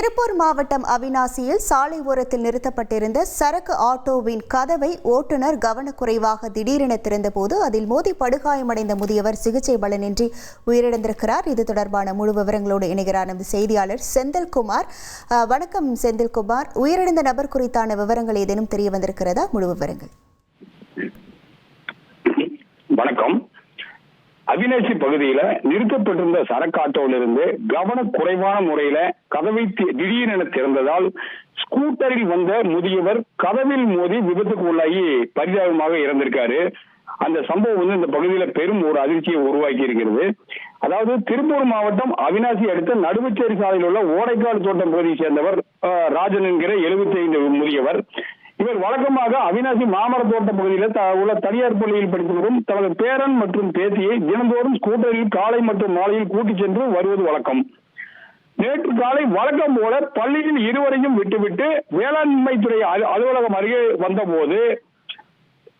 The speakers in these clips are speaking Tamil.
திருப்பூர் மாவட்டம் அவினாசியில் சாலை ஓரத்தில் நிறுத்தப்பட்டிருந்த சரக்கு ஆட்டோவின் கதவை ஓட்டுநர் கவனக்குறைவாக திடீரென திறந்தபோது அதில் மோதி படுகாயமடைந்த முதியவர் சிகிச்சை பலனின்றி உயிரிழந்திருக்கிறார். இது தொடர்பான முழு விவரங்களோடு இணைகிறார் நமது செய்தியாளர் செந்தில்குமார். வணக்கம் செந்தில்குமார். உயிரிழந்த நபர் குறித்தான விவரங்கள் ஏதேனும் தெரிய வந்திருக்கிறதா? முழு விவரங்கள். வணக்கம். அவினாசி பகுதியில நிறுத்தப்பட்டிருந்த சரக்கு ஆட்டோவிலிருந்து கவனக்குறைவான முறையில கதவை திடீரென திறந்ததால் ஸ்கூட்டரில் வந்த முதியவர் கதவில் மோதி விபத்துக்கு உள்ளாகி பரிதாபமாக இறந்திருக்காரு. அந்த சம்பவம் வந்து இந்த பகுதியில பெரும் ஒரு அதிர்ச்சியை உருவாக்கி இருக்கிறது. அதாவது திருப்பூர் மாவட்டம் அவினாசி அடுத்த நடுவுச்சேரி சாலையில் உள்ள ஓடைக்கால் தோட்டம் பகுதியை சேர்ந்தவர் அஹ், ராஜன் என்கிற 75 முதியவர். வழக்கமாக அவினாசி மாமர தோட்ட பகுதியில் த- உள்ள தனியார் பள்ளியில் படித்து வரும் தனது பேரன் மற்றும் பேத்தியை தினந்தோறும் ஸ்கூட்டரில் காலை மற்றும் மாலையில் கூட்டிச் சென்று வருவது வழக்கம். நேற்று காலை வழக்கம் போல பள்ளியில் இருவரையும் விட்டுவிட்டு வேளாண்மை துறை அலு- அலுவலகம் அருகே வந்தபோது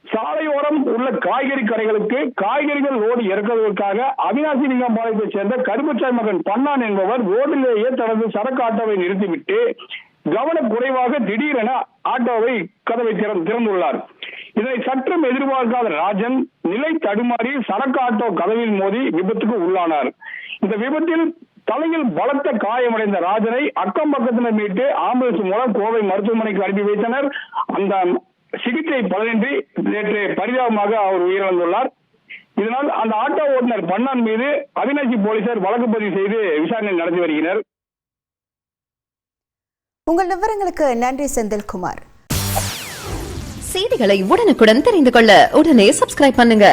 சாலையோரம் உள்ள காய்கறி கடைகளுக்கு காய்கறிகள் லோடு இறக்குவதற்காக அவினாசி லிங்கம்பாளையத்தை சேர்ந்த கருப்புச்சாய் மகன் பன்னான் என்பவர் ரோடிலேயே தனது சரக்கு ஆட்டோவை நிறுத்திவிட்டு கவனக்குறைவாக திடீரென ஆட்டோவை கதவை திறந்துள்ளார். இதனை சற்றும் எதிர்பார்க்காத ராஜன் நிலை தடுமாறி சரக்கு ஆட்டோ கதவில் மோதி விபத்துக்கு உள்ளானார். இந்த விபத்தில் தலையில் பலத்த காயமடைந்த ராஜனை அக்கம் பக்கத்தினர் மீட்டு ஆம்புலன்ஸ் மூலம் கோவை மருத்துவமனைக்கு அனுப்பி வைத்தனர். அந்த சிகிச்சை பலனின்றி நேற்று பரிதாபமாக அவர் உயிரிழந்துள்ளார். இதனால் அந்த ஆட்டோ ஓட்டுநர் பன்னான் மீது அவினாசி போலீசார் வழக்கு பதிவு செய்து விசாரணை நடத்தி வருகின்றனர் உங்கள் விவரங்களுக்கு நன்றி செந்தில்குமார் செய்திகளை உடனுக்குடன் தெரிந்து கொள்ள உடனே சப்ஸ்கிரைப் பண்ணுங்க.